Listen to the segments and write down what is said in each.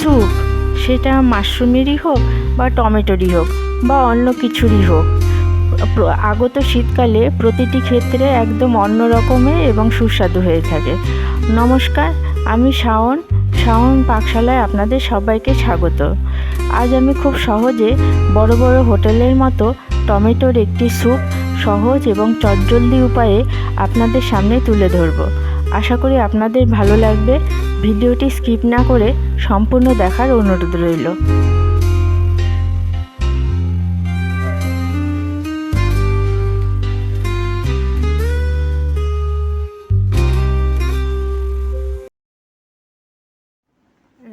Soup. সেটা মাশরুমেরই হোক বা টমেটোরই হোক বা অন্য কিছুরই হোক। আগত শীতকালে প্রতিটি ক্ষেত্রে একদম অন্য রকমের এবং সুস্বাদু হয়ে থাকে। নমস্কার, আমি শাওন। শাওন পাকশালায় আপনাদের সবাইকে স্বাগত। আজ আমি খুব সহজে বড় বড় হোটেলের মতো টমেটোর একটি স্যুপ সহজ এবং চটজলদি উপায়ে আপনাদের সামনে তুলে ধরব। আশা করি আপনাদের ভালো লাগবে। ভিডিওটি স্কিপ না করে সম্পূর্ণ দেখার অনুরোধ রইল।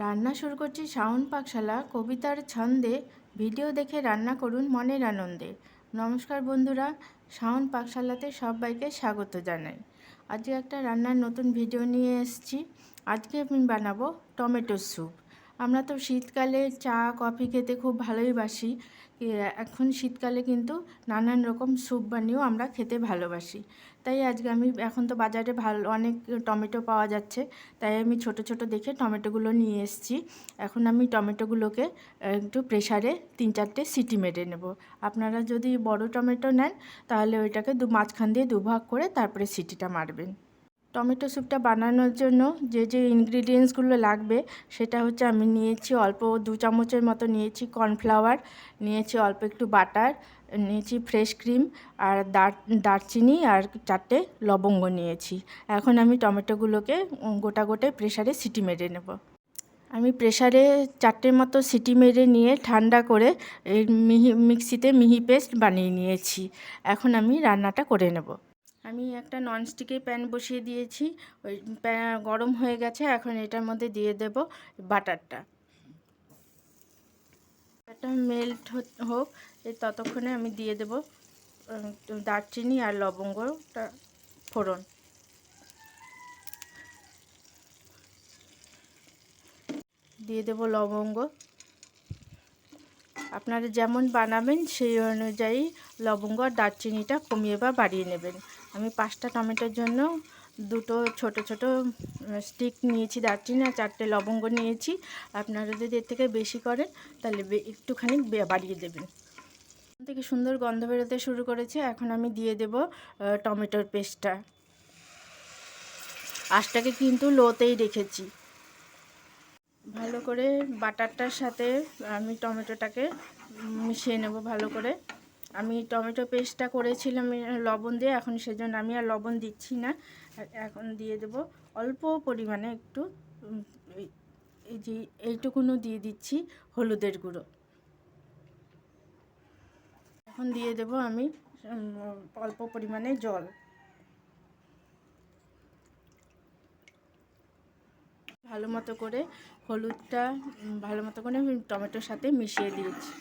রান্না শুরু করছি শাওন পাকশালা, কবিতার ছন্দে। ভিডিও দেখে রান্না করুন মনের আনন্দে। নমস্কার বন্ধুরা, শাওন পাকশালাতে সবাইকে স্বাগত জানাই। আজকে একটা রান্নার নতুন ভিডিও নিয়ে এসেছি। আজকে আমি বানাবো টমেটো স্যুপ আমরা তো শীতকালে চা, কফি খেতে খুব ভালোই বাসি। এখন শীতকালে কিন্তু নানান রকম স্যুপ বানিয়েও আমরা খেতে ভালোবাসি। তাই আজকে আমি, এখন তো বাজারে ভালো, অনেক টমেটো পাওয়া যাচ্ছে। তাই আমি ছোট ছোট দেখে টমেটোগুলো নিয়ে এসেছি। এখন আমি টমেটোগুলোকে একটু প্রেসারে তিন চারটে সিটি মেরে নেব। আপনারা যদি বড় টমেটো নেন, তাহলে ওইটাকে দু, মাঝখান দিয়ে দুভাগ করে তারপরে সিটিটা মারবেন। টমেটো স্যুপটা বানানোর জন্য যে যে ইনগ্রিডিয়েন্টসগুলো লাগবে, সেটা হচ্ছে আমি নিয়েছি অল্প দু চামচের মতো নিয়েছি কর্নফ্লাওয়ার নিয়েছি অল্প একটু বাটার নিয়েছি ফ্রেশ ক্রিম আর দার, দারচিনি আর চারটে লবঙ্গ নিয়েছি। এখন আমি টমেটোগুলোকে গোটা গোটায় প্রেসারে সিটি মেরে নেব। আমি প্রেশারে চারটের মতো সিটি মেরে নিয়ে ঠান্ডা করে মিহি, মিক্সিতে মিহি পেস্ট বানিয়ে নিয়েছি। এখন আমি রান্নাটা করে নেব। আমি একটা ননস্টিকের প্যান বসিয়ে দিয়েছি। ওই গরম হয়ে গেছে, এখন এটার মধ্যে দিয়ে দেব বাটারটা। এটা মেল্ট হোক এই ততক্ষণে আমি দিয়ে দেব দারচিনি আর লবঙ্গটা ফোড়ন। দিয়ে দেব লবঙ্গ। আপনারা যেমন বানাবেন, সেই অনুযায়ী লবঙ্গ আর দারচিনিটা কমিয়ে বা বাড়িয়ে নেবেন। আমি পাঁচটা টমেটোর জন্য দুটো ছোট ছোট স্টিক নিয়েছি দারচিনি আর চারটে লবঙ্গ নিয়েছি। আপনারা যদি এর থেকে বেশি করেন, তাহলে একটুখানি বাড়িয়ে দেবেন। থেকে সুন্দর গন্ধ বেরোতে শুরু করেছে। এখন আমি দিয়ে দেব টমেটোর পেস্টটা। আঁশটাকে কিন্তু লোতেই রেখেছি। ভালো করে বাটারটার সাথে আমি টমেটোটাকে মিশিয়ে নেব ভালো করে। আমি টমেটো পেস্টটা করেছিলাম লবণ দিয়ে, এখন সেজন্য আমি আর লবণ দিচ্ছি না। এখন দিয়ে দেব অল্প পরিমাণে একটু এই- যে এইটুকুনো দিয়ে দিচ্ছি হলুদের গুঁড়ো। এখন দিয়ে দেব আমি অল্প পরিমাণে জল। ভালো মতো করে হলুদটা ভালো মতো করে আমি টমেটোর সাথে মিশিয়ে দিয়েছি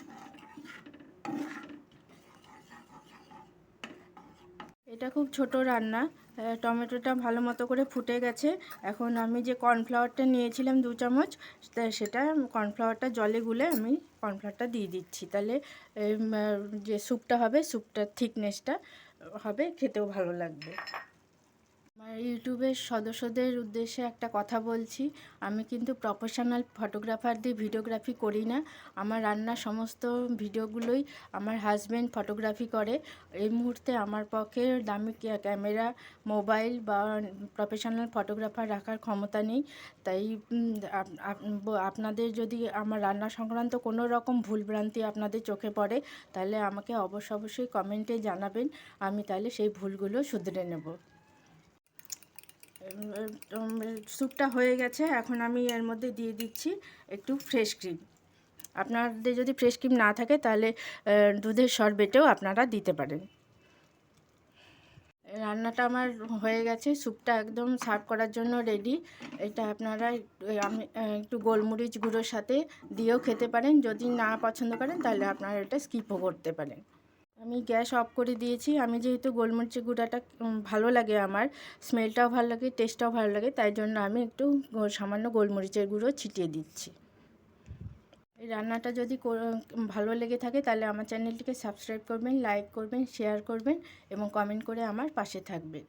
এটা খুব ছোট রান্না টমেটোটা ভালো মতো করে ফুটে গেছে। এখন আমি যে কর্নফ্লাওয়ারটা নিয়েছিলাম দু চামচ সেটা কর্নফ্লাওয়ারটা জলে গুলে আমি কর্নফ্লাওয়ারটা দিয়ে দিচ্ছি। তাহলে যে স্যুপটা হবে স্যুপটার থিকনেসটা হবে, খেতেও ভালো লাগবে। আমার ইউটিউবের সদস্যদের উদ্দেশ্যে একটা কথা বলছি। আমি কিন্তু প্রফেশনাল ফটোগ্রাফার দিয়ে ভিডিওগ্রাফি করি না। আমার রান্নার সমস্ত ভিডিওগুলোই আমার হাজব্যান্ড ফটোগ্রাফি করে। এই মুহূর্তে আমার পক্ষে দামি ক্যামেরা মোবাইল বা প্রফেশনাল ফটোগ্রাফার রাখার ক্ষমতা নেই। তাই আপনাদের যদি আমার রান্না সংক্রান্ত কোনো রকম ভুলভ্রান্তি আপনাদের চোখে পড়ে, তাহলে আমাকে অবশ্য অবশ্যই কমেন্টে জানাবেন। আমি তাহলে সেই ভুলগুলো শুধরে নেব। স্যুপটা হয়ে গেছে, এখন আমি এর মধ্যে দিয়ে দিচ্ছি একটু ফ্রেশ ক্রিম আপনাদের যদি ফ্রেশ ক্রিম না থাকে, তাহলে দুধের শরবেটেও আপনারা দিতে পারেন। রান্নাটা আমার হয়ে গেছে, স্যুপটা একদম সার্ভ করার জন্য রেডি এটা আপনারা আমি একটু গোলমরিচ গুঁড়োর সাথে দিয়েও খেতে পারেন। যদি না পছন্দ করেন, তাহলে আপনারা এটা স্কিপও করতে পারেন। আমি গ্যাস অফ করে দিয়েছি। আমি যেহেতু গোলমরিচের গুঁড়াটা ভালো লাগে আমার, স্মেলটাও ভালো লাগে টেস্টটাও ভালো লাগে, তাই জন্য আমি একটু সামান্য গোলমরিচের গুঁড়ো ছিটিয়ে দিচ্ছি। এই রান্নাটা যদি ভালো লেগে থাকে তাহলে আমার চ্যানেলটিকে সাবস্ক্রাইব করবেন, লাইক করবেন, শেয়ার করবেন এবং কমেন্ট করে আমার পাশে থাকবেন।